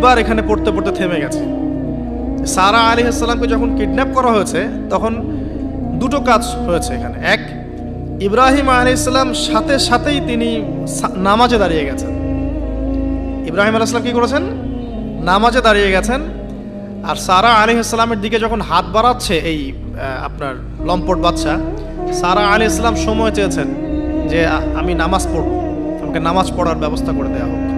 দুইবার এখানে পড়তে পড়তে থেমে গেছে। সারা আলী আসসালামকে যখন কিডন্যাপ করা হয়েছে, তখন দুটো কাজ হয়েছে এখানে। এক, ইব্রাহিম আলী ইসলাম সাথে সাথেই তিনি নামাজে দাঁড়িয়ে গেছেন। ইব্রাহিম আলী ইসলাম কী করেছেন? নামাজে দাঁড়িয়ে গেছেন। আর সারা আলী ইসলামের দিকে যখন হাত বাড়াচ্ছে এই আপনার লম্পট বাচ্চা, সারা আলী ইসলাম সময় চেয়েছেন যে আমি নামাজ পড়ব। আমাকে নামাজ পড়ার ব্যবস্থা করে দেওয়া হোক।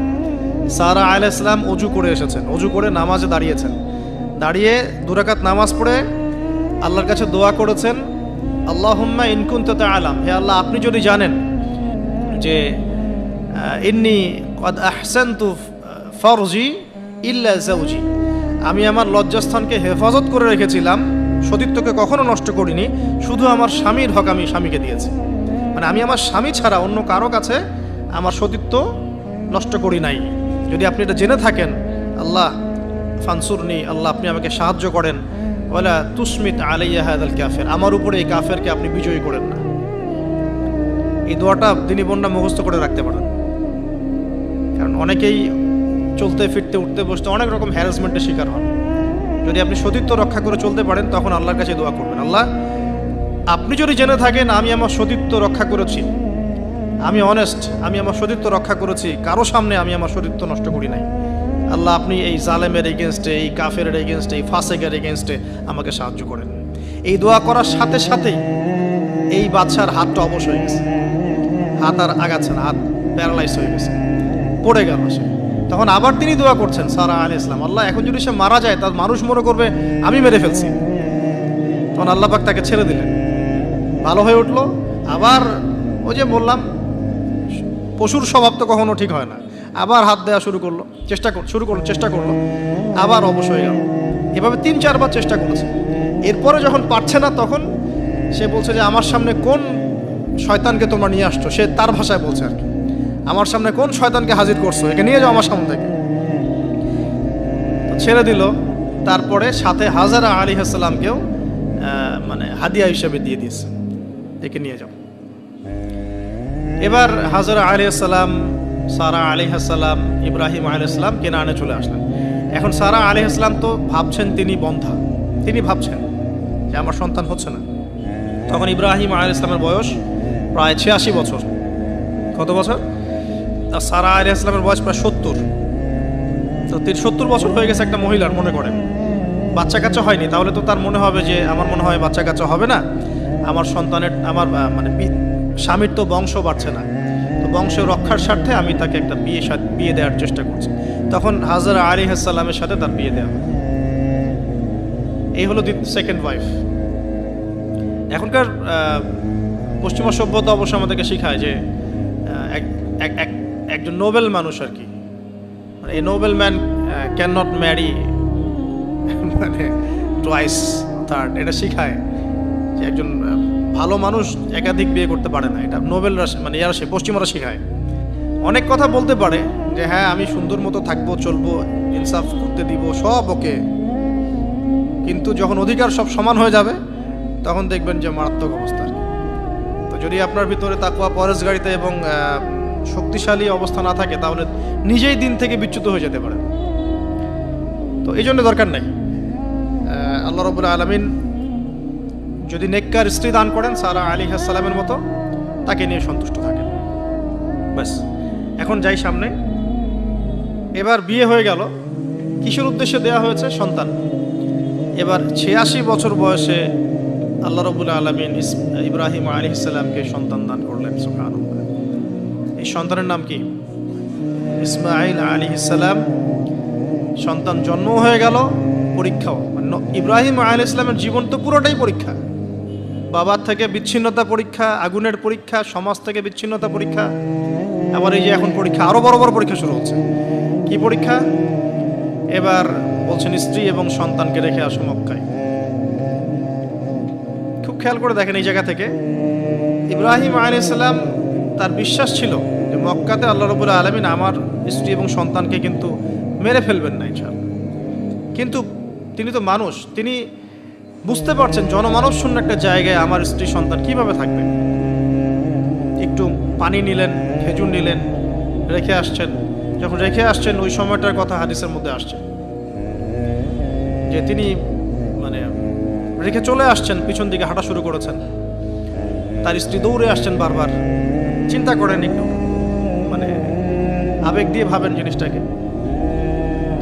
সারা আলী ইসলাম অজু করে এসেছেন, অজু করে নামাজে দাঁড়িয়েছেন। দাঁড়িয়ে দুরাকাত নামাজ পড়ে আল্লাহর কাছে দোয়া করেছেন, আল্লাহুম্মা ইনকুন তো আলাম হে আল্লাহ, আপনি যদি জানেন যে ইন্নি কদ আহসানতু ফরজি ইল্লা জাউজি আমি আমার লজ্জাস্থানকে হেফাজত করে রেখেছিলাম, সতীত্বকে কখনো নষ্ট করিনি, শুধু আমার স্বামীর হক আমি স্বামীকে দিয়েছি। মানে আমি আমার স্বামী ছাড়া অন্য কারও কাছে আমার সতীত্ব নষ্ট করি নাই। যদি আপনি এটা জেনে থাকেন, আল্লাহ, ফানসুরনি, আল্লাহ আপনি আমাকে সাহায্য করেন। ওলা তুসমিত আলাইয়া হাদাল কাফের। আমার উপরে এই কাফেরকে আপনি বিজয়ী করেন না। এই দোয়াটা দিনী বন্যা মুখস্থ করে রাখতে পারেন। কারণ অনেকেই চলতে, ফিরতে, উঠতে, বসতে অনেক রকম হ্যারাসমেন্টের শিকার হন। যদি আপনি সতীত্ব রক্ষা করে চলতে পারেন, তখন আল্লাহর কাছে দোয়া করবেন। আল্লাহ, আপনি যদি জেনে থাকেন, আমি আমার সতীত্ব রক্ষা করেছি। আমি অনেস্ট আমি আমার সতীত্ব রক্ষা করেছি। কারও সামনে আমি আমার সতীত্ব নষ্ট করি নাই। আল্লাহ আপনি এই জালেমের এগেনস্টে এই কাফের এগেনস্টে এই ফাসেকের এগেনস্টে আমাকে সাহায্য করেন। এই দোয়া করার সাথে সাথেই এই বাচ্চার হাতটা অবশ হয়ে গেছে। হাত আর আগাচ্ছে না হাত প্যারালাইজ হয়ে গেছে। পড়ে গেল সে। তখন আবার তিনি দোয়া করছেন, সারা আলী ইসলাম, আল্লাহ, এখন যদি সে মারা যায়, তার মানুষ মনে করবে, আমি মেরে ফেলছি। তখন আল্লাহ পাক তাকে ছেড়ে দিলেন। ভালো হয়ে উঠল। আবার ওই যে বললাম পশুর স্বভাব তো কখনো ঠিক হয় না। আবার হাত দেওয়া শুরু করল, চেষ্টা শুরু করল, চেষ্টা করল, আবার অবশ হয়ে গেল। এভাবে তিন চারবার চেষ্টা করেছে। এরপরে যখন পারছে না তখন সে বলছে যে, আমার সামনে কোন শয়তানকে তোমরা নিয়ে আসছো? সে তার ভাষায় বলছে আর কি, আমার সামনে কোন শয়তানকে হাজির করছ? একে নিয়ে যাও আমার সামনে থেকে। ছেড়ে দিল। তারপরে সাথে হাজারা আলী হাসালামকেও মানে হাদিয়া হিসেবে দিয়ে দিয়েছে। একে নিয়ে যাও। এবার হাজরা আলী সালাম, সারা আলী সালাম, ইব্রাহিম আলী সালাম কেনানে চলে আসলেন। এখন সারা আলী সালাম তো ভাবছেন তিনি বন্ধা। তিনি ভাবছেন যে আমার সন্তান হচ্ছে না। তখন ইব্রাহিম আলী ইসলামের বয়স প্রায় ছিয়াশি বছর। কত বছর? আর সারা আলী ইসলামের বয়স প্রায় সত্তর। তো তিনি, সত্তর বছর হয়ে গেছে একটা মহিলার মনে করেন বাচ্চা কাচ্চা হয়নি, তাহলে তো তার মনে হবে যে আমার মনে হয় বাচ্চা কাচ্চা হবে না। আমার সন্তানের, আমার মানে স্বামীর তো বংশ বাড়ছে না। তো বংশ রক্ষার স্বার্থে আমি তাকে একটা বিয়ে বিয়ে দেওয়ার চেষ্টা করছি। তখন হাজার আলী হাসাল্লামের সাথে তার বিয়ে দেওয়া। এই হলো সেকেন্ড ওয়াইফ এখনকার পশ্চিমা সভ্যতা অবশ্য আমাদেরকে শেখায় যে এক- এক- এক- একজন নোবেল মানুষ আর কি। মানে এই noble man can not marry মানে টুয়াইস থার্ড এটা শেখায় যে একজন ভালো মানুষ একাধিক বিয়ে করতে পারে না। এটা নোবেলরা মানে ইয়ারা সে পশ্চিমারা শেখায় অনেক কথা বলতে পারে যে হ্যাঁ আমি সুন্দর মতো থাকব, চলবো, ইনসাফ করতে দিব, সব ওকে। কিন্তু যখন অধিকার সব সমান হয়ে যাবে, তখন দেখবেন যে মারাত্মক অবস্থা। তো যদি আপনার ভিতরে তাকুয়া পরেশ গাড়িতে এবং শক্তিশালী অবস্থা না থাকে, তাহলে নিজেই দিন থেকে বিচ্যুত হয়ে যেতে পারে। তো এই জন্য দরকার নেই। আল্লাহ রবুল্লা আলমিন যদি নেককার স্ত্রী দান করেন, সারা আলী সালামের মতো, তাকে নিয়ে সন্তুষ্ট থাকেন। ব্যাস, এখন যাই সামনে। এবার বিয়ে হয়ে গেল। কিসের উদ্দেশ্যে দেওয়া হয়েছে? সন্তান। এবার ছিয়াশি বছর বয়সে আল্লাহ রবুল্লা আলমিন ইব্রাহিম আলী ইসলামকে সন্তান দান করলেন সুখান এই সন্তানের নাম কি? ইসমাইল আলী ইসলাম সন্তান জন্ম হয়ে গেল, পরীক্ষাও। মানে ইব্রাহিম আলী ইসলামের জীবন তো পুরোটাই পরীক্ষা। বাবার থেকে বিচ্ছিন্নতা পরীক্ষা, আগুনের পরীক্ষা, সমাজ থেকে বিচ্ছিন্নতা পরীক্ষা, আবার এই যে এখন পরীক্ষা, আরও বড় বড় পরীক্ষা শুরু হচ্ছে। কি পরীক্ষা? এবার বলছেন স্ত্রী এবং সন্তানকে রেখে আসো মক্কায়। খুব খেয়াল করে দেখেন এই জায়গা থেকে। ইব্রাহিম আলাইসাল্লাম তার বিশ্বাস ছিল যে মক্কাতে আল্লাহ রবুল্লা আলমিন আমার স্ত্রী এবং সন্তানকে কিন্তু মেরে ফেলবেন না ইনশাল্লাহ কিন্তু তিনি তো মানুষ, তিনি বুঝতে পারছেন, জনমানব শূন্য একটা জায়গায় আমার স্ত্রী সন্তান কীভাবে থাকবে? একটু পানি নিলেন, খেজুর নিলেন, রেখে আসছেন। যখন রেখে আসছেন, ওই সময়টার কথা হাদিসের মধ্যে আসছে। যে তিনি মানে রেখে চলে আসছেন, পিছন দিকে হাঁটা শুরু করেছেন। তার স্ত্রী দৌড়ে আসছেন বারবার। চিন্তা করেন একটু। মানে আবেগ দিয়ে ভাবেন জিনিসটাকে।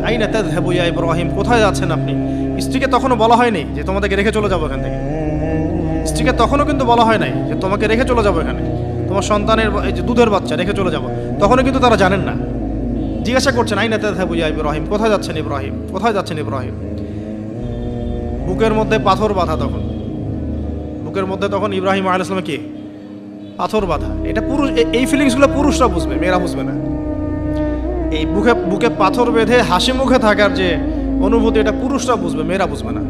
আইনা তাযহাবু ইয়া ইব্রাহিম, কোথায় যাচ্ছেন আপনি? স্ত্রীকে তখনও বলা হয়নি যে তোমাদেরকে রেখে চলে যাব এখান থেকে। স্ত্রীকে তখনও কিন্তু বলা হয় নাই যে তোমাকে রেখে চলে যাব এখানে। তোমার সন্তানের এই যে দুধের বাচ্চা, রেখে চলে যাব। তখনও কিন্তু তারা জানেন না। জিজ্ঞাসা করছেন, আইনা তাযহাবু ইয়া ইব্রাহিম? কোথায় যাচ্ছেন ইব্রাহিম? কোথায় যাচ্ছেন ইব্রাহিম? বুকের মধ্যে পাথর বাঁধা তখন। বুকের মধ্যে তখন ইব্রাহিম আলাইসলামে কি? পাথর বাঁধা। এটা পুরুষ এই ফিলিংসগুলো পুরুষরা বুঝবে, মেয়েরা বুঝবে না। এই বুকে বুকে পাথর বেঁধে হাসি মুখে থাকার যে অনুভূতি, এটা পুরুষরা বুঝবে, মেয়েরা বুঝবে না।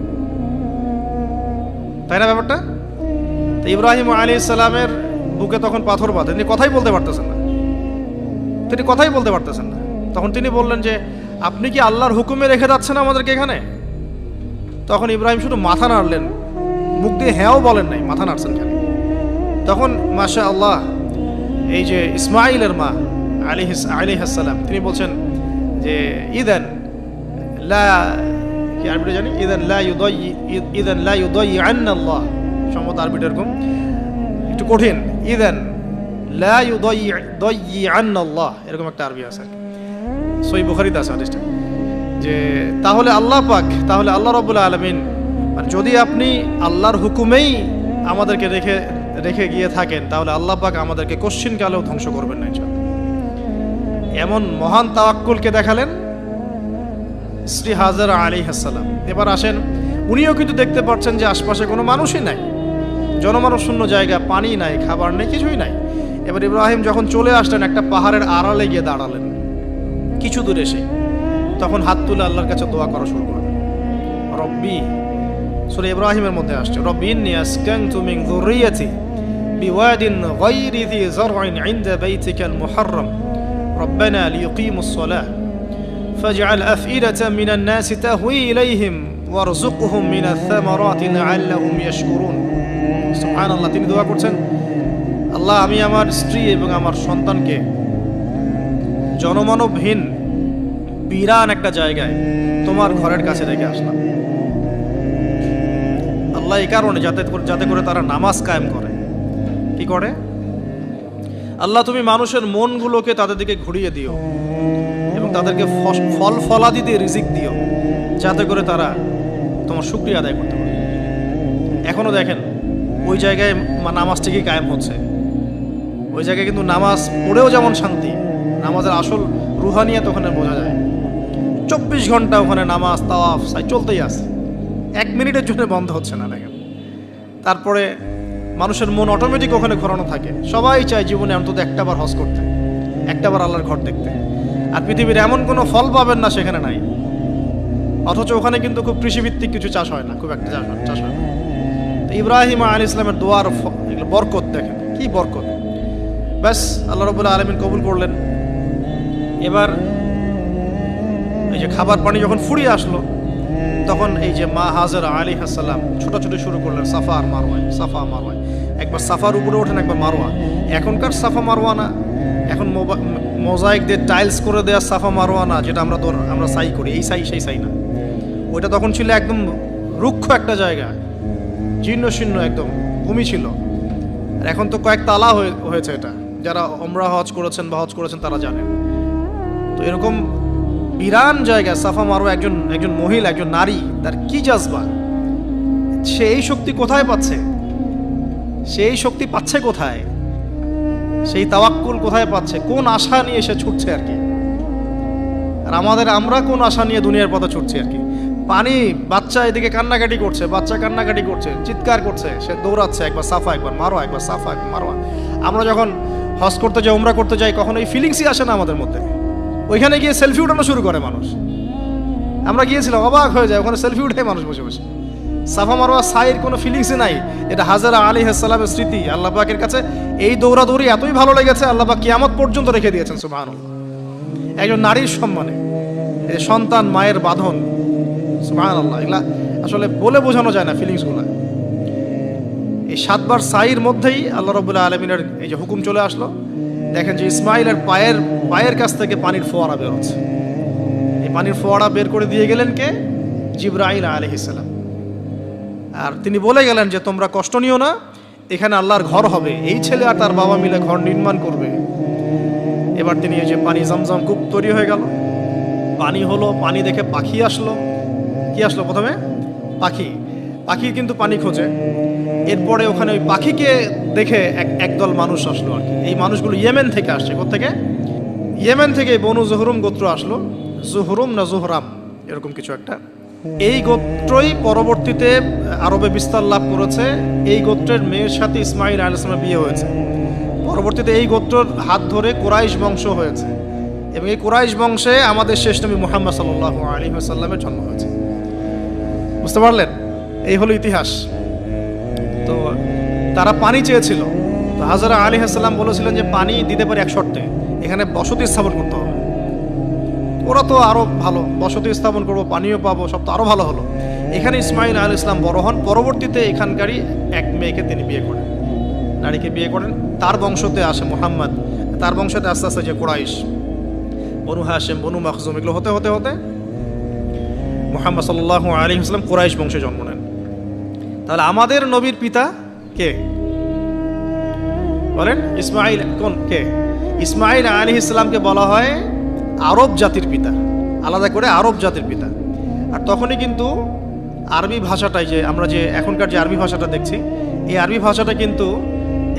তাই না ব্যাপারটা? ইব্রাহিম আলী ইসলামের বুকে তখন পাথর বাঁধে। তিনি কথাই বলতে পারতেছেন না। তিনি কথাই বলতে পারতেছেন না। তখন তিনি বললেন যে, আপনি কি আল্লাহর হুকুমে রেখে যাচ্ছেন আমাদেরকে এখানে? তখন ইব্রাহিম শুধু মাথা নাড়লেন, মুখ দিয়ে হ্যাঁও বলেন নাই, মাথা নাড়ছেন খালি। তখন মাশা আল্লাহ এই যে ইসমাইলের মা আলী আলী হাসালাম তিনি বলছেন যে, ইদেন আরবিটা জানি সম্মত আরবিটা এরকম একটু কঠিন। এরকম একটা আরবি আছে যে তাহলে আল্লাহ পাক, তাহলে আল্লাহ রবুল্লা আলমিন মানে যদি আপনি আল্লাহর হুকুমেই আমাদেরকে রেখে রেখে গিয়ে থাকেন, তাহলে আল্লাহ পাক আমাদেরকে কশ্চিন কালেও ধ্বংস করবেন না। এমন মহান তাওয়াক্কুলকে দেখালেন শ্রী হাজার আলী হাসালাম এবার আসেন, উনিও কিন্তু দেখতে পাচ্ছেন যে আশপাশে কোনো মানুষই নাই। জনমানব শূন্য জায়গা, পানি নাই, খাবার নেই, কিছুই নাই। এবার ইব্রাহিম যখন চলে আসলেন, একটা পাহাড়ের আড়ালে গিয়ে দাঁড়ালেন। কিছু দূরে এসে তখন হাত তুলে আল্লাহর কাছে দোয়া করা শুরু করলেন। রব্বি, সুরে ইব্রাহিমের মধ্যে আসছে রব্বিন ইয়াসকান তুমিং যুররিয়াতি বিওয়াদিন গায়রি যি যারইন ইনদা বাইতিকাল মুহাররাম। রব্বানা লিয়ুকিমুস সালাহ। فاجعل أفئدة من الناس تهوي إليهم وارزقهم من الثمرات لعلهم يشكرون سبحان الله তিনি দোয়া করছেন আল্লাহ আমি আমার স্ত্রী এবং আমার সন্তানকে জনমানবহীন বিরান একটা জায়গায় তোমার ঘরের কাছে রেখে আসলাম আল্লাহ এই কারণে যাতে করে যাতে করে তারা নামাজ কায়েম করে কি করে আল্লাহ তুমি মানুষের মনগুলোকে তাদের দিকে ঘুরিয়ে দিও এবং তাদেরকে ফল ফলাদি দিয়ে রিজিক দিও, যাতে করে তারা তোমার শুক্রিয়া আদায় করতে পারে। এখনও দেখেন, ওই জায়গায় মা- নামাজ ঠিকই কায়েম হচ্ছে। ওই জায়গায় কিন্তু নামাজ পড়েও যেমন শান্তি, নামাজের আসল রুহানিয়াত ওখানে বোঝা যায়। চব্বিশ ঘণ্টা ওখানে নামাজ, তাওয়াফ, সাই চলতেই আছে। এক মিনিটের জন্য বন্ধ হচ্ছে না, দেখেন। তারপরে মানুষের মন অটোমেটিক ওখানে ঘোরানো থাকে। সবাই চায় জীবনে অন্তত একটাবার হজ করতে, একটাবার আল্লাহর ঘর দেখতে। আর পৃথিবীর এমন কোনো ফল পাবেন না সেখানে নাই। অথচ ওখানে কিন্তু খুব কৃষিভিত্তিক কিছু চাষ হয় না, খুব একটা চাষ হয় চাষ হয় না। তো ইব্রাহিম আলী ইসলামের দোয়ার এগুলো বরকত দেখেন, কি বরকত। ব্যাস, আল্লাহ রবুল্লাহ আলমিন কবুল করলেন। এবার এই যে খাবার পানি যখন ফুরিয়ে আসলো, তখন এই যে মা হাজার আলী হাসাল্লাম ছোটাছুটি শুরু করলেন, সাফা আর মারওয়ায় সাফা মারওয়ায় একবার সাফার উপরে ওঠেন, একবার মারোয়া এখনকার সাফা মারোয়া না, এখন মোজাইক দিয়ে টাইলস করে দেওয়া সাফা মারোয়া না যেটা আমরা আমরা সাই করি। এই সাই সেই সাই না। ওইটা তখন ছিল একদম রুক্ষ একটা জায়গা। জীর্ণ শীর্ণ একদম। ভূমি ছিল। আর এখন তো কয়েক তালা হয়ে- হয়েছে এটা। যারা অমরা হজ করেছেন বা হজ করেছেন তারা জানেন। তো এরকম বিরান জায়গা, সাফা মারো একজন একজন মহিলা, একজন নারী, তার কি জাজবা? সে এই শক্তি কোথায় পাচ্ছে? সেই শক্তি পাচ্ছে কোথায়? সেই তাওয়াক্কুল কোথায় পাচ্ছে? কোন আশা নিয়ে সে ছুটছে আর কি? আর আমাদের, আমরা কোন আশা নিয়ে দুনিয়ার পথে ছুটছি আর কি? পানি, বাচ্চা এদিকে কান্নাকাটি করছে, বাচ্চা কান্নাকাটি করছে, চিৎকার করছে, সে দৌড়াচ্ছে, একবার সাফা, একবার মারো একবার সাফা, একবার মারোয়া। আমরা যখন হজ করতে যাই, উমরা করতে যাই, কখনো এই ফিলিংসই আসে না আমাদের মধ্যে। ওইখানে গিয়ে সেলফি উঠানো শুরু করে মানুষ। আমরা গিয়েছিলাম, অবাক হয়ে যায় ওখানে সেলফি উঠে মানুষ বসে বসে। সাফা মারোয়া সাইয়ের কোনো ফিলিংসই নাই। এটা হাজারা আলী হাসালামের স্মৃতি। আল্লাহ পাকের কাছে এই দৌড়াদৌড়ি এতই ভালো লেগেছে, আল্লাহ পাক কিয়ামত পর্যন্ত রেখে দিয়েছেন সুবাহ একজন নারীর সম্মানে। সন্তান, মায়ের বাঁধন সুবাহ আল্লাহ এগুলা আসলে বলে বোঝানো যায় না ফিলিংসগুলো এই সাতবার সাইর মধ্যেই আল্লাহ রবুল্লাহ আলমিনের এই যে হুকুম চলে আসলো। দেখেন যে ইসমাইলের পায়ের পায়ের কাছ থেকে পানির ফোয়ারা বেরোচ্ছে এই পানির ফোয়ারা বের করে দিয়ে গেলেন কে? জিব্রাইল আলহিসাল্লাম আর তিনি বলে গেলেন যে, তোমরা কষ্ট নিও না, এখানে আল্লাহর ঘর হবে। এই ছেলে আর তার বাবা মিলে ঘর নির্মাণ করবে। এবার তিনি যে পানি জমজম কূপ তৈরি হয়ে গেল। পানি হলো, পানি দেখে পাখি আসলো। কি আসলো প্রথমে? পাখি। পাখি কিন্তু পানি খোঁজে। এরপরে ওখানে ওই পাখিকে দেখে এক, একদল মানুষ আসলো আর কি। এই মানুষগুলো ইয়েমেন থেকে আসছে। থেকে ইয়েমেন থেকে বনু জহুরুম গোত্র আসলো। জহুরুম না জোহরাম, এরকম কিছু একটা। এই গোত্রই পরবর্তীতে আরবে বিস্তার লাভ করেছে। এই গোত্রের মেয়ের সাথে ইসমাইল আলাইসলামের বিয়ে হয়েছে। পরবর্তীতে এই গোত্রর হাত ধরে কোরাইশ বংশ হয়েছে এবং এই কোরাইশ বংশে আমাদের শেষ নবী মোহাম্মদ সাল্লাহ আলী সাল্লামের জন্ম হয়েছে। বুঝতে পারলেন? এই হলো ইতিহাস। তো তারা পানি চেয়েছিল। তো হাজারা আলী হাসাল্লাম বলেছিলেন যে পানি দিতে পারে এক শর্তে। এখানে বসতি স্থাপন করতে হবে। ওরা তো আরও ভালো। বসতি স্থাপন করব পানিও পাবো, সব তো আরও ভালো হলো। এখানে ইসমাইল আল ইসলাম বড় হন। পরবর্তীতে এখানকারই এক মেয়েকে তিনি বিয়ে করেন। নারীকে বিয়ে করেন। তার বংশতে আসে মোহাম্মদ। তার বংশতে আস্তে আস্তে যে কোরাইশ, বনু হাসেম বনু মখজুম, এগুলো হতে হতে হতে মোহাম্মদ সাল্লাহ আলী ইসলাম কোরাইশ বংশে জন্ম নেন। তাহলে আমাদের নবীর পিতা কে? বলেন, ইসমাইল কোন কে? ইসমাইল আলী ইসলামকে বলা হয় আরব জাতির পিতা, আলাদা করে আরব জাতির পিতা। আর তখনই কিন্তু আরবি ভাষাটাই যে আমরা যে এখনকার যে আরবি ভাষাটা দেখছি, এই আরবি ভাষাটা কিন্তু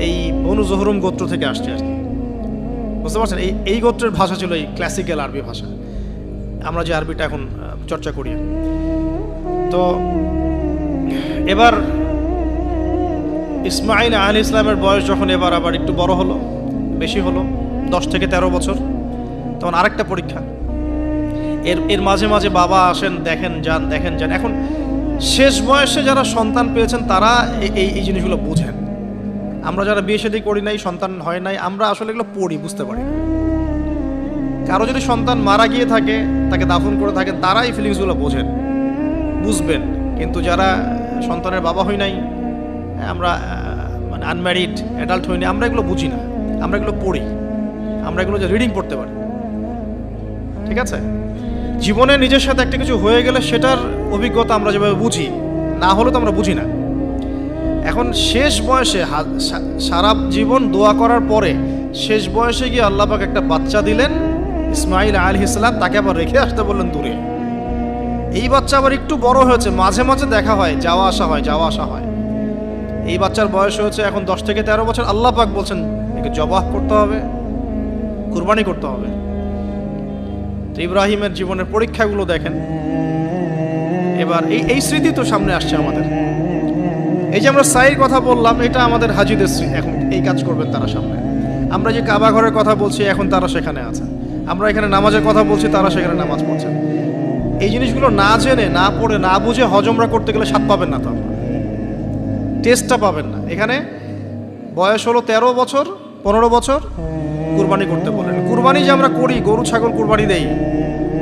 এই বনু জহরুম গোত্র থেকে আসছে আর কি। বুঝতে পারছেন? এই এই গোত্রের ভাষা ছিল এই ক্লাসিক্যাল আরবি ভাষা। আমরা যে আরবিটা এখন চর্চা করি তো এবার ইসমাইল আলী ইসলামের বয়স যখন এবার আবার একটু বড় হলো, বেশি হলো, দশ থেকে তেরো বছর তখন আরেকটা পরীক্ষা। এর এর মাঝে মাঝে বাবা আসেন, দেখেন, যান দেখেন, যান। এখন শেষ বয়সে যারা সন্তান পেয়েছেন, তারা এই এই জিনিসগুলো বুঝেন। আমরা যারা বিয়ে শাদী করি নাই, সন্তান হয় নাই, আমরা আসলে এগুলো পড়ি, বুঝতে পারি। কারও যদি সন্তান মারা গিয়ে থাকে, তাকে দাফন করে থাকেন তারা এই ফিলিংসগুলো বোঝেন, বুঝবেন। কিন্তু যারা সন্তানের বাবা হই নাই, আমরা মানে আনম্যারিড অ্যাডাল্ট হইনি আমরা এগুলো বুঝি না। আমরা এগুলো পড়ি। আমরা এগুলো যে রিডিং পড়তে পারি। ঠিক আছে? জীবনে নিজের সাথে একটা কিছু হয়ে গেলে সেটার অভিজ্ঞতা আমরা যেভাবে বুঝি, না হলে তো আমরা বুঝি না। এখন শেষ বয়সে সারা জীবন দোয়া করার পরে শেষ বয়সে গিয়ে আল্লাপাক একটা বাচ্চা দিলেন, ইসমাইল আলী ইসলাম তাকে আবার রেখে আসতে বললেন দূরে। এই বাচ্চা আবার একটু বড় হয়েছে, মাঝে মাঝে দেখা হয়, যাওয়া আসা হয়, যাওয়া আসা হয়। এই বাচ্চার বয়স হয়েছে এখন দশ থেকে তেরো বছর, আল্লাহ পাক বলছেন, একে জবাহ করতে হবে, কুরবানি করতে হবে। ইব্রাহিমের জীবনের পরীক্ষাগুলো দেখেন। এবার এই এই স্মৃতি তো সামনে আসছে আমাদের। এই যে আমরা সাইর কথা বললাম, এটা আমাদের হাজিদের স্মৃতি এখন এই কাজ করবেন তারা সামনে। আমরা যে কাবা ঘরের কথা বলছি, এখন তারা সেখানে আছে। আমরা এখানে নামাজের কথা বলছি, তারা সেখানে নামাজ পড়ছেন এই জিনিসগুলো না জেনে, না পড়ে, না বুঝে হজমরা করতে গেলে স্বাদ পাবেন না তো। টেস্টটা পাবেন না। এখানে বয়স হলো তেরো বছর, পনেরো বছর, কুরবানি করতে বলেন। কুরবানি যে আমরা করি, গরু, ছাগল কুরবানি দেই।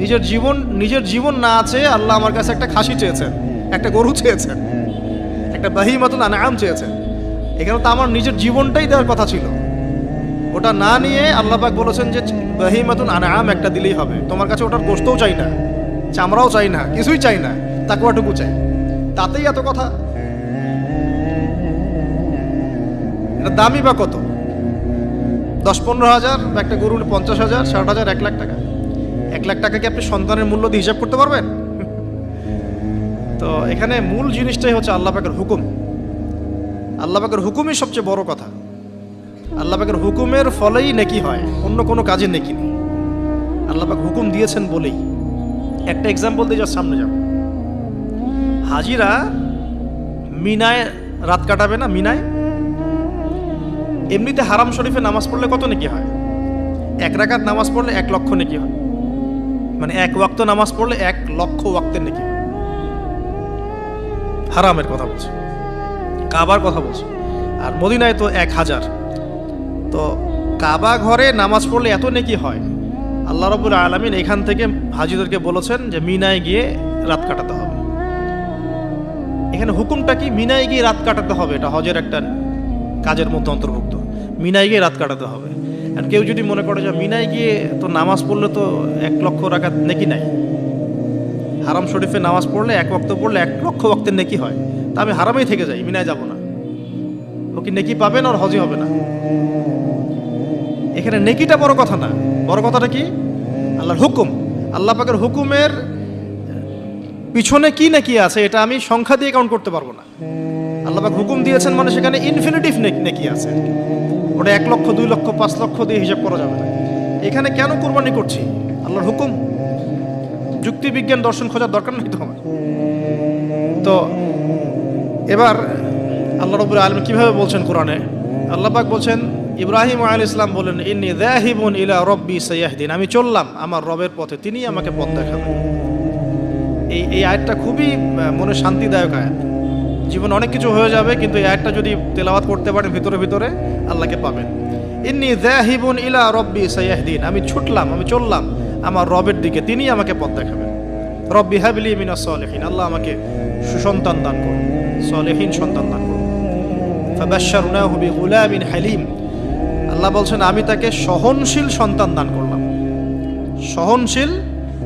নিজের জীবন নিজের জীবন না আছে আল্লাহ আমার কাছে একটা খাসি চেয়েছেন, একটা গরু চেয়েছেন, একটা বাহি মতন আনাম চেয়েছেন। এখানে তো আমার নিজের জীবনটাই দেওয়ার কথা ছিল। ওটা না নিয়ে আল্লাহ আল্লাপাক বলেছেন যে বাহি মতন আনাম একটা দিলেই হবে। তোমার কাছে ওটার গোস্তও চাই না, চামড়াও চাই না, কিছুই চাই না তাকুয়াটুকু চাই। তাতেই এত কথা। দামই বা কত? দশ পনেরো হাজার একটা গরুর পঞ্চাশ হাজার, ষাট হাজার, এক লাখ টাকা। এক লাখ টাকা কি আপনি সন্তানের মূল্য দিয়ে হিসাব করতে পারবেন? তো এখানে মূল জিনিসটাই হচ্ছে আল্লাহ পাকের হুকুম। আল্লাহ পাকের হুকুমই সবচেয়ে বড় কথা। আল্লাহ পাকের হুকুমের ফলেই নেকি হয়, অন্য কোনো কাজে নেকি নেই। আল্লাহ পাক হুকুম দিয়েছেন বলেই। একটা এক্সাম্পল দিয়ে যার সামনে যাব। হাজিরা মিনায় রাত কাটাবে না, মিনায়? এমনিতে হারাম শরীফে নামাজ পড়লে কত নেকি হয়? এক রাকাত নামাজ পড়লে এক লক্ষ নেকি হয়। মানে এক ওয়াক্ত নামাজ পড়লে এক লক্ষ ওয়াক্তের নাকি। হারামের কথা বলছে। কাবার কথা বলছে। আর মদিনায় তো এক হাজার। তো কাবা ঘরে নামাজ পড়লে এত নাকি হয়? আল্লাহ রবুল আলমিন এখান থেকে হাজিদেরকে বলেছেন যে মিনায় গিয়ে রাত কাটাতে হবে। এখানে হুকুমটা কি? মিনায় গিয়ে রাত কাটাতে হবে? এটা হজের একটা কাজের মধ্যে অন্তর্ভুক্ত। মিনায় গিয়ে রাত কাটাতে হবে। আর কেউ যদি মনে করে যে মিনায় গিয়ে তো নামাজ পড়লে তো এক লক্ষ রাখাত নেকি নাই। হারাম শরীফে নামাজ পড়লে এক ওয়াক্ত পড়লে এক লক্ষ ওয়াক্তের নেকি হয়। তা আমি হারামেই থেকে যাই মিনায় যাব না। ও কি নেকি পাবে না ওর হবে না? এখানে নেকিটা বড় কথা না। বড় কথাটা কি? আল্লাহর হুকুম। আল্লাহ পাকের হুকুমের পিছনে কি নাকি আছে এটা আমি সংখ্যা দিয়ে কাউন্ট করতে পারব না। আল্লাহ পাক হুকুম দিয়েছেন মানে সেখানে ইনফিনিটিভ নাকি আছে। ওটা এক লক্ষ, দুই লক্ষ, পাঁচ লক্ষ দিয়ে হিসাব করা যাবে না। এখানে কেন কোরবানি করছি? আল্লাহর হুকুম? যুক্তি বিজ্ঞান দর্শন খোঁজার দরকার নেই তো আমার। তো এবার আল্লাহ রবুল আলম কীভাবে বলছেন কোরআনে? আল্লাহ পাক বলছেন, ইব্রাহিম আল ইসলাম বলেন ইন্নি দাহিবুন ইলা রব্বি সৈয়াহদিন আমি চললাম আমার রবের পথে তিনি আমাকে পথ দেখাবেন। এই এই আয়াতটা খুবই মনে শান্তিদায়ক আয়াত। জীবনে অনেক কিছু হয়ে যাবে, কিন্তু আয়াতটা যদি তেলাওয়াত করতে পারেন ভিতরে ভিতরে, আল্লাহকে পাবেন। ইন্নি দাহিবুন ইলা রব্বি সৈয়াহদিন। আমি ছুটলাম, আমি চললাম, আমার রবের দিকে তিনি আমাকে পথ দেখাবেন। রব্বি হাবলি মিনা সলেহীন। আল্লাহ আমাকে সুসন্তান দান করুন, সলেহীন সন্তান দান করুন। ফাবাশশারনাহু বিগুলামিন হালিম। আল্লাহ বলছেন, আমি তাকে সহনশীল সন্তান দান করলাম। সহনশীল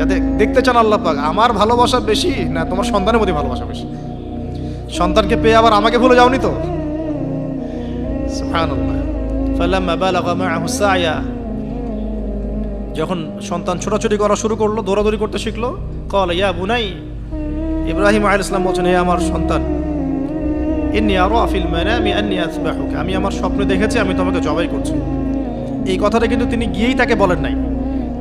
যাতে দেখতে চান আল্লাহ পাক, আমার ভালোবাসা বেশি না তোমার সন্তানের প্রতি ভালোবাসা বেশি? সন্তানকে পেয়ে আবার আমাকে ভুলে যাওনি তো? যখন সন্তান ছোটাছুটি করা শুরু করল, দৌড়াদৌড়ি করতে শিখলো কল ইয়া বুনাই, ইব্রাহিম আলাইহিস ইসলাম বলছেন, হে আমার সন্তান, ইন্নি আরও আফিল মানামি আন্নি আসবাহুকা আমি আমার স্বপ্নে দেখেছি, আমি তোমাকে জবাই করছি। এই কথাটা কিন্তু তিনি গিয়েই তাকে বলেন নাই।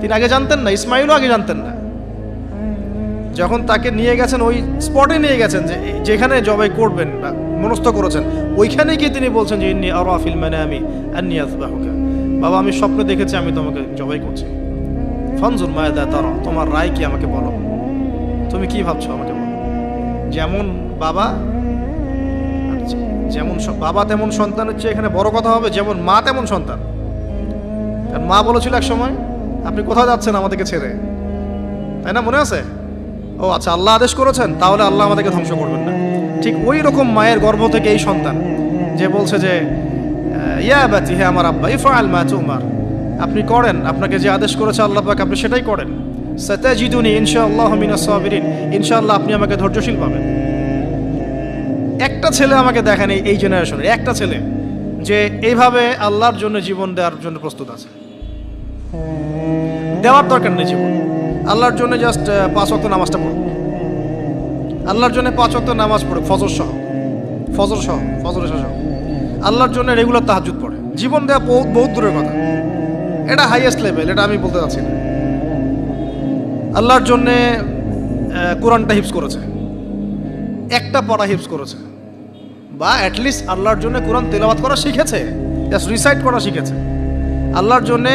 তিনি আগে জানতেন না, ইসমাইলও আগে জানতেন না। যখন তাকে নিয়ে গেছেন, ওই স্পটে নিয়ে গেছেন যে যেখানে জবাই করবেন বা মনস্থ করেছেন ওইখানে গিয়ে তিনি বলছেন যে, ইন্নি আরও আফিল মানে আমি আন্নি আসবাহুকা বাবা, আমি স্বপ্ন দেখেছি, আমি তোমাকে জবাই করছি। ফনজুর মায়দা তার, তোমার রায় কি আমাকে বলো? তুমি কি ভাবছ আমাকে বলো? যেমন বাবা যেমন বাবা তেমন সন্তান হচ্ছে, এখানে বড় কথা হবে, যেমন মা তেমন সন্তান। কারণ মা বলেছিল এক সময় আপনি কোথাও যাচ্ছেন আমাদেরকে ছেড়ে? তাই না, মনে আছে? ও আচ্ছা আল্লাহ আদেশ করেছেন, তাহলে আল্লাহ আমাদেরকে ধ্বংস করবেন না। ঠিক ওই রকম মায়ের গর্ভ থেকে এই সন্তান, যে বলছে যে ইয়া বাতি, হে আমার আব্বা, ইফআল মা তুমার। আপনি করেন, আপনাকে যে আদেশ করেছে আল্লাহ পাক, আপনি সেটাই করেন। সাতাজিদুনি ইনশাআল্লাহ মিনাস সাবিরিন। ইনশাআল্লাহ আপনি আমাকে ধৈর্যশীল পাবেন। একটা ছেলে আমাকে দেখেন এই জেনারেশনের একটা ছেলে, যে এইভাবে আল্লাহর জন্য জীবন দেওয়ার জন্য প্রস্তুত আছে। দেওয়ার দরকার নেই জীবন। আল্লাহর জন্য জাস্ট পাঁচ অক্ট নামাজটা পড়ুক আল্লাহর জন্য পাঁচ অক্ট নামাজ পড়ুক ফজর সহ। ফজর সহ ফজর সহ আল্লাহর জন্য রেগুলার তাহাজুদ পড়ে জীবন দেওয়া বহুত বহুত দূরের কথা। এটা হাইয়েস্ট লেভেল এটা আমি বলতে চাচ্ছি না। আল্লাহর জন্যে কোরআনটা হিপস করেছে। একটা পড়া হিপস করেছে। বা অ্যাটলিস্ট আল্লাহর জন্য কোরআন তেলাওয়াত করা শিখেছে। জাস্ট রিসাইট করা শিখেছে। আল্লাহর জন্যে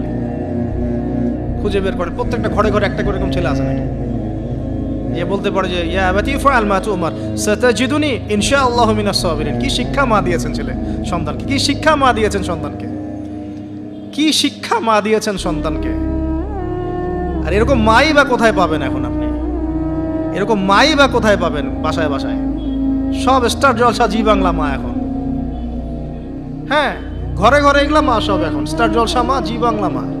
খুঁজে বের করে। প্রত্যেকটা ঘরে ঘরে একটা করে এরকম ছেলে আছে যে বলতে পারে যে, ইয়া আবাতি ফাআল মা তুমার, সাতাজিদুনি ইনশাআল্লাহ মিনাস সাবিরিন। কি শিক্ষা মা দিয়েছেন ছেলে সন্তানকে? কি শিক্ষা মা দিয়েছেন সন্তানকে? কি শিক্ষা মা দিয়েছেন সন্তানকে? আর এরকম মাই বা কোথায় পাবেন এখন আপনি? এরকম মাই বা কোথায় পাবেন বাসায় বাসায়? সব স্টার জলসা জি বাংলা মা এখন। হ্যাঁ ঘরে ঘরে এগুলা মা সব এখন। স্টার জলসা মা, জি বাংলা মা।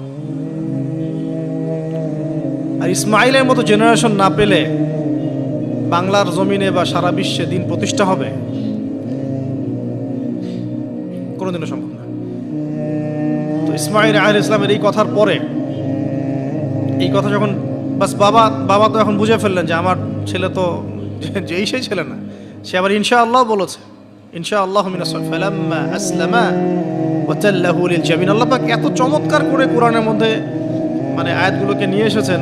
আর ইসমাইলের মতো জেনারেশন না পেলে বাংলার জমিনে বা সারা বিশ্বে দিন প্রতিষ্ঠা হবে? কোনোদিনও সম্ভব না। তো ইসমাইল আহ ইসলামের এই কথার পরে, এই কথা যখন, বাস বাবা বাবা তো এখন বুঝে ফেললেন যে আমার ছেলে তো যেই সেই ছেলে না, সে আবার ইনশা আল্লাহ বলেছে ইনশা আল্লাহ ফালাম্মা আসলামা ওয়াতাল্লাহু জামিন। আল্লাহ পাক এত চমৎকার করে কোরআনের মধ্যে মানে আয়াতগুলোকে নিয়ে এসেছেন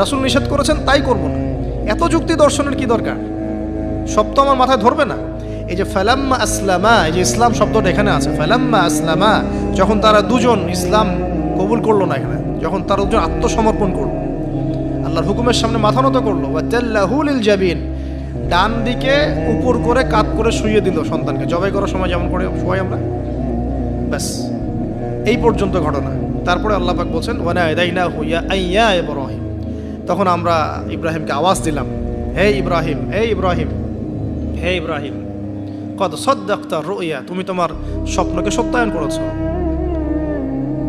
রাসূল নিষেধ করেছেন, তাই করব না। এত যুক্তি দর্শনের কি দরকার? সব তো আমার মাথায় ধরবে না। এই যে ফালাম্মা আসলামা, এই যে ইসলাম শব্দটা এখানে আছে, ফালাম্মা আসলামা, যখন তারা দুজন ইসলাম কবুল করল না এখানে, যখন তারা দুজন আত্মসমর্পণ করল, আল্লাহর হুকুমের সামনে মাথা নত করল ওয়াতাল্লাহুল জাবিন, ডান দিকে উপর করে কাত করে শুয়ে দিল সন্তানকে। জবাই করার সময় যেমন করে শোয়াই আমরা। ব্যাস, এই পর্যন্ত ঘটনা। তারপরে আল্লাহ পাক বলছেন ওয়ানা এদাইনা হুইয়া আইয়া ইব্রাহিম তখন আমরা ইব্রাহিমকে আওয়াজ দিলাম, হে ইব্রাহিম হে ইব্রাহিম হে ইব্রাহিম কত সদ্দাক্তা রুইয়া, তুমি তোমার স্বপ্নকে সত্যায়ন করেছ।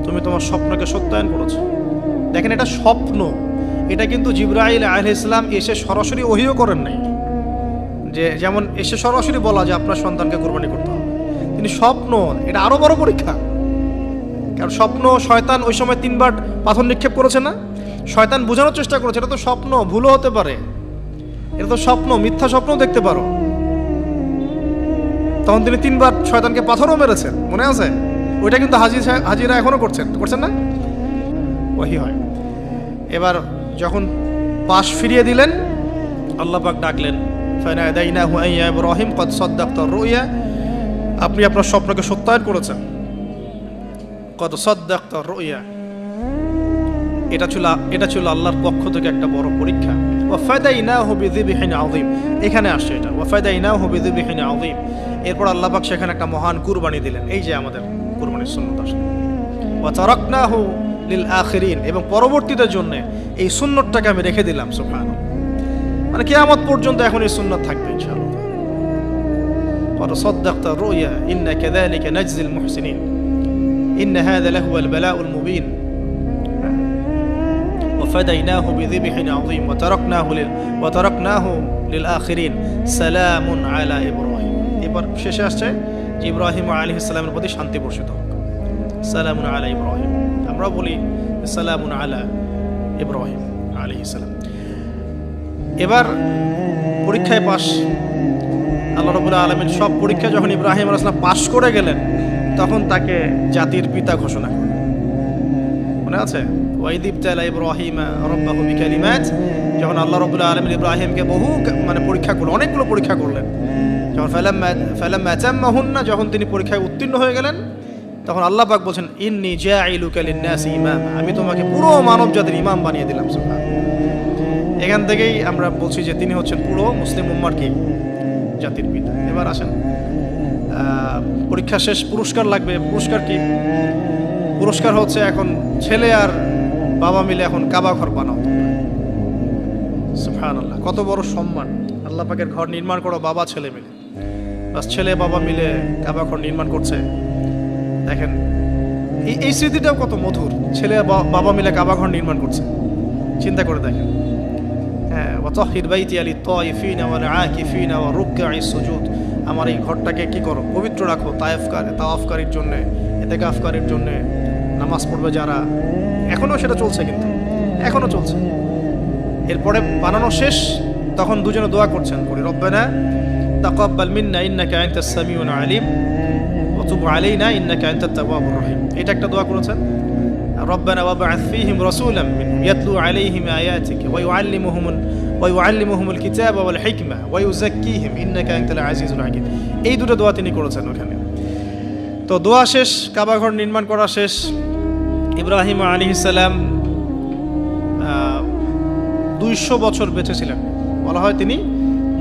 তুমি তোমার স্বপ্নকে সত্যায়ন করেছ। দেখেন এটা স্বপ্ন। এটা কিন্তু জিব্রাইল আহ ইসলাম এসে সরাসরি ওহিও করেন নাই। যে যেমন এসে সরাসরি বলা যে আপনার সন্তানকে কোরবানি করতে হবে। তিনি স্বপ্ন, এটা আরও বড় পরীক্ষা। কারণ স্বপ্ন শয়তান ওই সময় তিনবার পাথর নিক্ষেপ করেছে না? শয়তান বোঝানোর চেষ্টা করেছে, এটা তো স্বপ্ন, ভুলও হতে পারে। এটা তো স্বপ্ন, মিথ্যা স্বপ্ন দেখতে পারো। তখন তিনি তিনবার শয়তানকে পাথরও মেরেছেন, মনে আছে? ওইটা কিন্তু হাজি হাজিরা এখনও করছেন। করছেন না? ওহি হয়। এবার যখন পাশ ফিরিয়ে দিলেন, আল্লাহ পাক ডাকলেন ইব্রাহিম কদ সাদ্দাকতা রুইয়া, আপনি আপনার স্বপ্নকে সত্যায়ন করেছেন। কত সাদ্দাকতা রুইয়া। এটা ছিল এটা ছিল আল্লাহর পক্ষ থেকে একটা বড় পরীক্ষা। ওয়াফায়দা ইনা হবিদিবিহীন আওদিম এখানে আসছে এটা। ওয়াফায়দা ইনা হবিদিবিহীন আওদিম এরপর আল্লাহবাক সেখানে একটা মহান কুরবানি দিলেন। এই যে আমাদের কুরবানির সুন্নত আসলে ওয়াচারকনা হু লিল আখিরিন এবং পরবর্তীদের জন্য এই সুন্নতটাকে আমি রেখে দিলাম সুফান মানে কেয়ামত পর্যন্ত এখন এই সুন্নত থাকবে, ইনশাআল্লাহ। কত সদ্দাক্তা ইন্না কেদালিকে নাজিল মুহসিনিন। ইন্না বালাউল মুবিন। وفديناه بذبح عظيم وتركناه لل... وتركناه للآخرين سلام على إبراهيم এবার শেষে আসছে যে ইব্রাহিম আলী ইসলামের প্রতি শান্তি বর্ষিত হোক সালামুন আলা ইব্রাহিম আমরা বলি সালামুন আলা ইব্রাহিম আলী ইসলাম এবার পরীক্ষায় পাশ আল্লাহ রবুল্লা আলমের সব পরীক্ষা যখন ইব্রাহিম আলাইসলাম পাশ করে গেলেন তখন তাকে জাতির পিতা ঘোষণা করেন মনে আছে ওয়াইদিব তালা ইব্রাহিম রব্বাহু বিকালিমাত যখন আল্লাহ রবুল্লা আলম ইব্রাহিমকে বহু মানে পরীক্ষা করলেন, অনেকগুলো পরীক্ষা করলেন। যখন ফেলাম ফেলাম ম্যাচাম্মাহুন্না যখন তিনি পরীক্ষায় উত্তীর্ণ হয়ে গেলেন, তখন আল্লাহ পাক বলছেন, ইন্নি জাইলুকা লিন্নাসি ইমাম। আমি তোমাকে পুরো মানব জাতির ইমাম বানিয়ে দিলাম এখান থেকেই আমরা বলছি যে তিনি হচ্ছেন পুরো মুসলিম উম্মার কি? জাতির পিতা। এবার আসেন পরীক্ষা শেষ, পুরস্কার লাগবে। পুরস্কার কি? পুরস্কার হচ্ছে এখন ছেলে আর বাবা মিলে এখন কাবা ঘর বানাও। সুফান আল্লাহ কত বড় সম্মান। আল্লাহ পাকের ঘর নির্মাণ করো বাবা ছেলে মিলে। বাস ছেলে বাবা মিলে কাবা ঘর নির্মাণ করছে। দেখেন এই এই স্মৃতিটাও কত মধুর। ছেলে বাবা মিলে কাবা ঘর নির্মাণ করছে। চিন্তা করে দেখেন। হ্যাঁ ওয়াতাহির বাইতি আলি তাইফিনা ওয়াল আকিফিনা ওয়া রুকআই সুজুদ। আমার এই ঘরটাকে কি করো? পবিত্র রাখো তায়েফকার তাওয়াফকারীর জন্য এতেকাফকারীর জন্য নামাজ পড়বে যারা। এখনও সেটা চলছে কিন্তু। এখনও চলছে। এরপরে বানানো শেষ, তখন দুজনে দোয়া করছেন, করে, রব্বানা তাকাব্বাল মিন্না ইন্নাকা আনতাস সামিউল আলিম ওয়া তুব আলাইনা ইন্নাকা আনতাত তাওয়াবুর রহিম। এটা একটা দোয়া করেছেন। রব্বানা ওয়াবআথ ফীহিম রাসূলাম মিনহুম, ইয়াতলু আলাইহিম আয়াতিকা ওয়া ইউআল্লিমুহুম ওয়া ইউআল্লিমুহুমুল কিতাবা ওয়াল হিকমা, ওয়া ইউযাক্কিহিম, ইন্নাকা আনতাল আজিজুল হাকিম। এই দুটো দোয়া তিনি করেছেন ওখানে। তো দোয়া শেষ কাবা ঘর নির্মাণ করা শেষ ইব্রাহিম আলী সালাম দুইশো বছর বেঁচে ছিলেন বলা হয় তিনি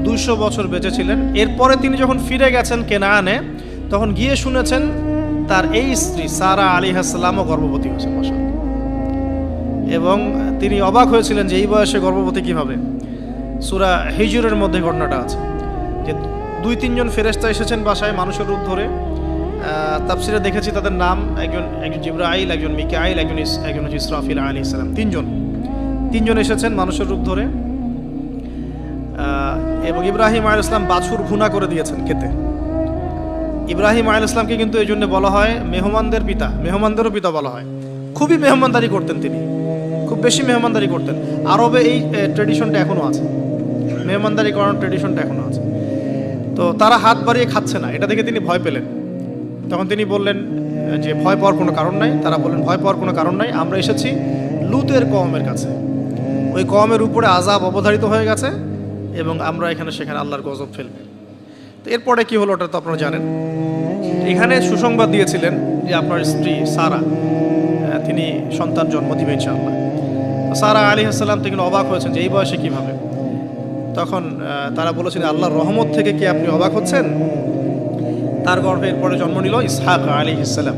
দুইশো বছর বেঁচে ছিলেন এরপরে তিনি যখন ফিরে গেছেন কেনানে, তখন গিয়ে শুনেছেন তার এই স্ত্রী সারা আলী হাসলামও গর্ভবতী হয়েছে মশা এবং তিনি অবাক হয়েছিলেন যে এই বয়সে গর্ভবতী কীভাবে। সুরা হিজুরের মধ্যে ঘটনাটা আছে যে দুই তিনজন ফেরেস্তা এসেছেন বাসায় মানুষের রূপ ধরে। তাফসিরে দেখেছি তাদের নাম একজন একজন জিব্রাইল, একজন মিকাইল, একজন একজন হচ্ছে ইসরাফিল আলী ইসলাম তিনজন। তিনজন এসেছেন মানুষের রূপ ধরে। এবং ইব্রাহিম আল ইসলাম বাছুর ভুনা করে দিয়েছেন খেতে। ইব্রাহিম আল ইসলামকে কিন্তু এই জন্য বলা হয় মেহমানদের পিতা, মেহমানদেরও পিতা বলা হয়। খুবই মেহমানদারি করতেন তিনি। খুব বেশি মেহমানদারি করতেন। আরবে এই ট্রেডিশনটা এখনও আছে। মেহমানদারি করানোর ট্রেডিশনটা এখনও আছে। তো তারা হাত বাড়িয়ে খাচ্ছে না। এটা দেখে তিনি ভয় পেলেন। তখন তিনি বললেন, যে ভয় পাওয়ার কোনো কারণ নাই। তারা বললেন, ভয় পাওয়ার কোনো কারণ নাই। আমরা এসেছি লুতের কওমের কাছে। ওই কওমের উপরে আজাব অবধারিত হয়ে গেছে এবং আমরা এখানে সেখানে আল্লাহর গজব ফেলবে। তো এরপরে কি হলো ওটা তো আপনারা জানেন। এখানে সুসংবাদ দিয়েছিলেন যে আপনার স্ত্রী সারা তিনি সন্তান জন্ম দিবে ইনশাআল্লাহ। সারা আলী হাসাল্লাম থেকে অবাক হয়েছেন যে এই বয়সে কীভাবে। তখন তারা বলেছিলেন, আল্লাহর রহমত থেকে কি আপনি অবাক হচ্ছেন? তার গর্ভে এরপরে জন্ম নিল ইসহাক আলী ইসলাম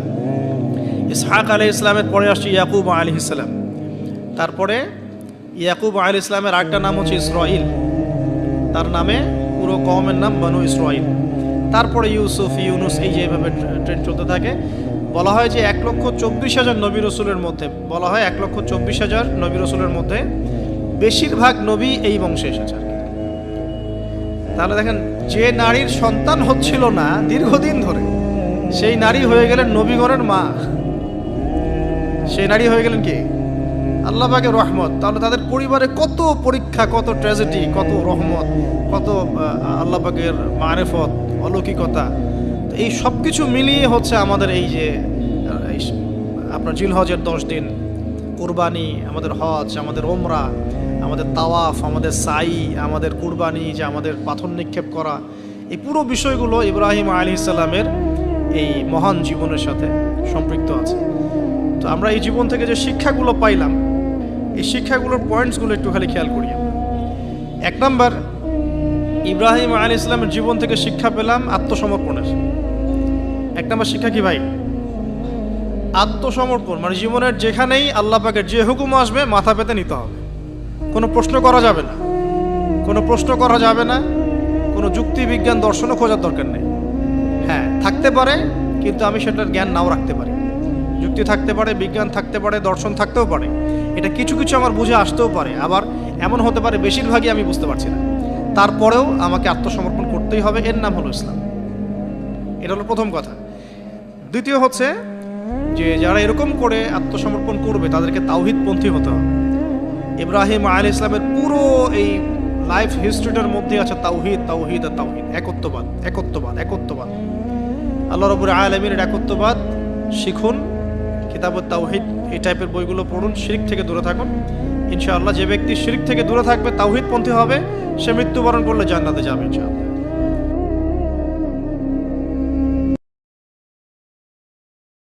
ইসহাক আলী ইসলামের পরে আসছে ইয়াকুব আলী ইসলাম তারপরে ইয়াকুব আলী ইসলামের আরেকটা নাম হচ্ছে ইসরাইল তার নামে পুরো কমের নাম বানু ইসরাইল তারপরে ইউসুফ, ইউনুস এই যে এইভাবে ট্রেন চলতে থাকে, বলা হয় যে এক লক্ষ চব্বিশ হাজার নবী রসুলের মধ্যে, বলা হয় এক লক্ষ চব্বিশ হাজার নবী রসুলের মধ্যে বেশিরভাগ নবী এই বংশে এসেছে। তাহলে দেখেন, যে নারীর সন্তান হচ্ছিল না দীর্ঘদিন ধরে, সেই নারী হয়ে গেলেন নবীগণের মা। সেই নারী হয়ে গেলেন কি? আল্লাহ পাকের রহমত। তাহলে তাদের পরিবারে কত পরীক্ষা, কত ট্র্যাজেডি কত রহমত, কত আল্লাহ পাকের মারেফত, অলৌকিকতা। তো এই সব কিছু মিলিয়ে হচ্ছে আমাদের এই যে আপনার জিলহজের দশ দিন, কুরবানি, আমাদের হজ, আমাদের ওমরা আমাদের তাওয়াফ, আমাদের সাই, আমাদের কুরবানি, যে আমাদের পাথর নিক্ষেপ করা, এই পুরো বিষয়গুলো ইব্রাহিম আলী ইসলামের এই মহান জীবনের সাথে সম্পৃক্ত আছে। তো আমরা এই জীবন থেকে যে শিক্ষাগুলো পাইলাম, এই শিক্ষাগুলোর পয়েন্টসগুলো একটু খালি খেয়াল করি এক নম্বর, ইব্রাহিম আলী ইসলামের জীবন থেকে শিক্ষা পেলাম আত্মসমর্পণের। এক নম্বর শিক্ষা কি ভাই? আত্মসমর্পণ মানে জীবনের যেখানেই আল্লাহ পাকের যে হুকুম আসবে, মাথা পেতে নিতে হবে। কোনো প্রশ্ন করা যাবে না। কোনো প্রশ্ন করা যাবে না, কোনো যুক্তি বিজ্ঞান দর্শনও খোঁজার দরকার নেই। হ্যাঁ থাকতে পারে, কিন্তু আমি সেটার জ্ঞান নাও রাখতে পারি। যুক্তি থাকতে পারে, বিজ্ঞান থাকতে পারে, দর্শন থাকতেও পারে। এটা কিছু কিছু আমার বুঝে আসতেও পারে, আবার এমন হতে পারে বেশিরভাগই আমি বুঝতে পারছি না। তারপরেও আমাকে আত্মসমর্পণ করতেই হবে, এর নাম হলো ইসলাম। এটা হলো প্রথম কথা। দ্বিতীয় হচ্ছে যে, যারা এরকম করে আত্মসমর্পণ করবে, তাদেরকে তাওহিদপন্থী হতে হবে। ইব্রাহিম আলী ইসলামের পুরো এই লাইফ হিস্ট্রিটার মধ্যে আছে তাওহিদ তাওহিদ আর তাওহিদ। একত্ববাদ একত্ববাদ একত্ববাদ। আল্লাহ রবুর আলমীর একত্ববাদ শিখুন, কিতাব তাওহিদ, এই টাইপের বইগুলো পড়ুন, শিরিক থেকে দূরে থাকুন। ইনশাআল্লাহ যে ব্যক্তি শিরিক থেকে দূরে থাকবে তাওহিদ পন্থী হবে, সে মৃত্যুবরণ করলে জান্নাতে যাবে ইনশাআল্লাহ।